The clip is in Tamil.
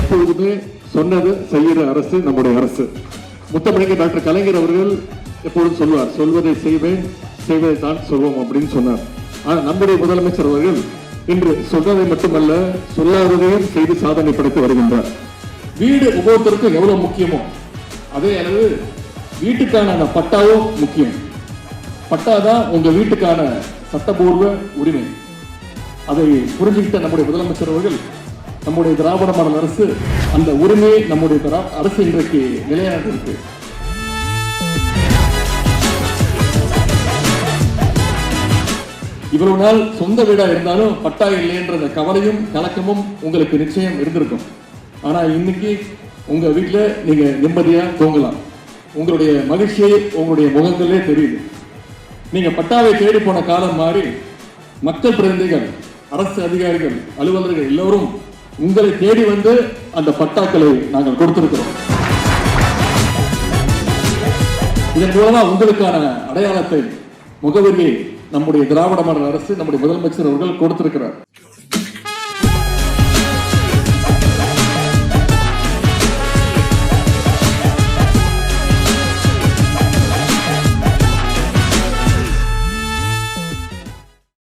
எப்பொழுதுமே சொன்னது செய்யற அரசு நம்முடைய அரசு. முத்தமிழங்க டாக்டர் கலைஞர் அவர்கள் எப்பொழுதும் சொல்வார் சொல்வதை செய்வேன் செய்வதை தான் சொல்வோம் அப்படின்னு சொன்னார். ஆனா நம்முடைய முதலமைச்சர் அவர்கள் இன்று சொல்வதை மட்டுமல்ல சொல்லாததையும் செய்து சாதனை படைத்து வருகின்றார். வீடு ஒவ்வொருத்தருக்கும் எவ்வளவு முக்கியமோ அதே அளவு வீட்டுக்கான பட்டாவும் முக்கியம். பட்டா தான் உங்க வீட்டுக்கான சட்டபூர்வ உரிமை. அதை புரிஞ்சுக்கிட்ட நம்முடைய முதலமைச்சர் அவர்கள் நம்முடைய திராவிட மாடல் அரசு அந்த உரிமையை நம்முடைய அரசு இன்றைக்கு நிலையாக இருக்கு. இவ்வளவு நாள் சொந்த வீடா இருந்தாலும் பட்டா இல்லைன்ற அந்த கவலையும் கலக்கமும் உங்களுக்கு நிச்சயம் இருந்திருக்கும். ஆனா இன்னைக்கு உங்க வீட்டுல நீங்க நிம்மதியா தூங்கலாம். உங்களுடைய மகிழ்ச்சியை உங்களுடைய முகங்களே தெரியுது. நீங்க பட்டாவை தேடி போன காலம் மாறி மக்கள் பிரதிநிதிகள் அரசு அதிகாரிகள் அலுவலர்கள் எல்லோரும் உங்களை தேடி வந்து அந்த பட்டாக்களை நாங்கள் கொடுத்திருக்கிறோம். இதன் மூலமா உங்களுக்கான அடையாளத்தை முகவரியை நம்முடைய திராவிட மாடல் அரசு நம்முடைய முதலமைச்சர் அவர்கள் கொடுத்திருக்கிறார்.